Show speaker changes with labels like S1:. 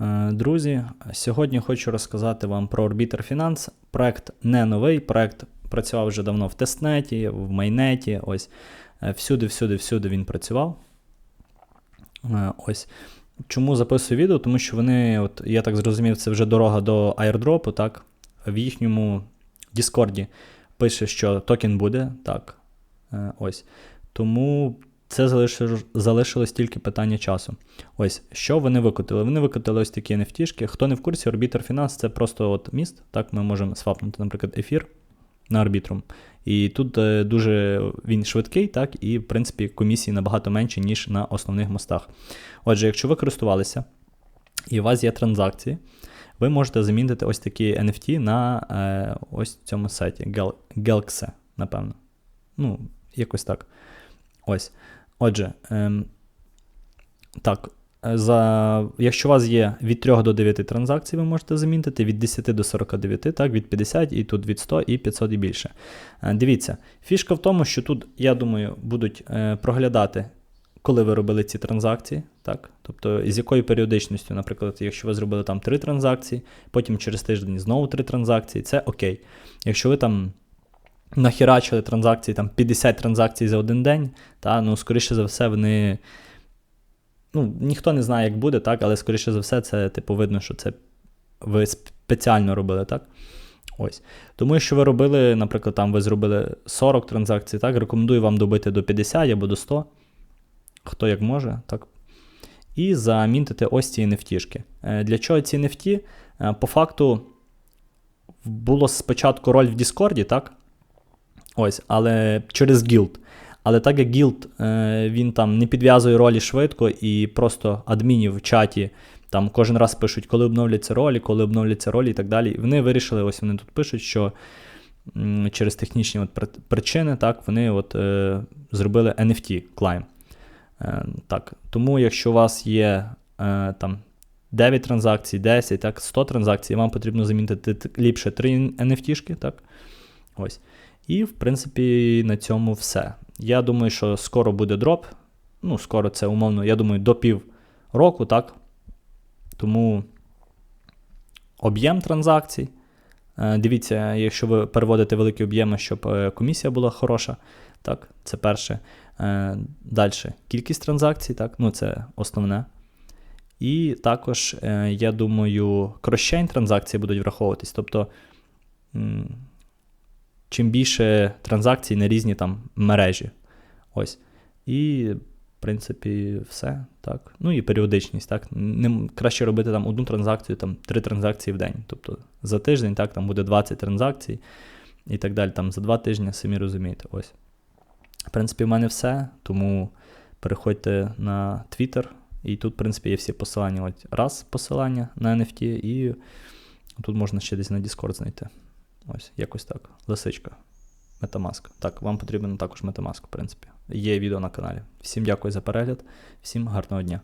S1: Е, Друзі, сьогодні хочу розказати вам про Orbiter Finance. Проект не новий, проект працював вже давно в тестнеті, в майнеті. Ось е, всюди, всюди, всюди він працював. Е, Ось. Чому записую відео? Тому що вони, от, я так зрозумів, це вже дорога до airdropу, так? В їхньому Діскорді пише, що токен буде. Так. Е, Ось. Тому це залишилось, тільки питання часу. Ось, що вони викотили? Вони викотили ось такі NFT-шки. Хто не в курсі, Orbiter Finance це просто от міст. Так, ми можемо свапнути, наприклад, ефір на Arbitrum. І тут е, дуже він швидкий, так, і, в принципі, комісії набагато менше, ніж на основних мостах. Отже, якщо ви користувалися і у вас є транзакції, ви можете замінити ось такі NFT на е, ось цьому сайті Gelxe, напевно. Ну, якось так. Ось. Отже, ем, так. е, За, якщо у вас є від 3 до 9 транзакцій, ви можете замінити від 10 до 49, так, від 50 і тут від 100 і 500 і більше. Е, Дивіться, фішка в тому, що тут, я думаю, будуть е, проглядати, коли ви робили ці транзакції, так, тобто з якою періодичністю, наприклад, якщо ви зробили там 3 транзакції, потім через тиждень знову 3 транзакції, це окей. Якщо ви там нахерачили транзакції, там 50 транзакцій за один день, та, ну, скоріше за все, вони. Ну, ніхто не знає, як буде, так, але скоріше за все, це типу видно, що це ви спеціально робили, так? Ось. Тому, якщо ви робили, наприклад, там ви зробили 40 транзакцій, так, рекомендую вам добити до 50 або до 100, хто як може, так. І замінтити ось ці NFT-шки. Е, Для чого ці NFT? Е, По факту було спочатку роль в Діскорді, так? Ось, але через гілд. Але так як гілд е, він там не підв'язує ролі швидко і просто адмінів в чаті там кожен раз пишуть, коли обновляться ролі, коли обновляться ролі і так далі. І вони вирішили, ось вони тут пишуть, що через технічні от причини так, вони от, е, зробили NFT клайм. Е, так, тому якщо у вас є там 9 транзакцій, 10, так, 100 транзакцій, вам потрібно замінити ліпше 3 NFT-шки, так? Ось. І, в принципі, на цьому все. Я думаю, що скоро буде дроп. Ну, скоро це умовно, я думаю, до пів року, так? Тому об'єм транзакцій. Е, Дивіться, якщо ви переводите великі об'єми, щоб е, комісія була хороша. Так, це перше. Далі кількість транзакцій, так, ну це основне. І також, е, я думаю, кросчейн транзакції будуть враховуватись. Тобто, чим більше транзакцій на різні там мережі. Ось. І, в принципі, все. Так. Ну і періодичність. Так. Не, краще робити там одну транзакцію, там три транзакції в день. Тобто за тиждень так, там буде 20 транзакцій і так далі. Там за два тижні, самі розумієте. Ось. В принципі, в мене все. Тому переходьте на Twitter. І тут, в принципі, є всі посилання. От раз посилання на NFT, і тут можна ще десь на Discord знайти. Ось, якось так. Лисичка. Metamask. Так, вам потрібен також Metamask, в принципі. Є відео на каналі. Всім дякую за перегляд, всім гарного дня.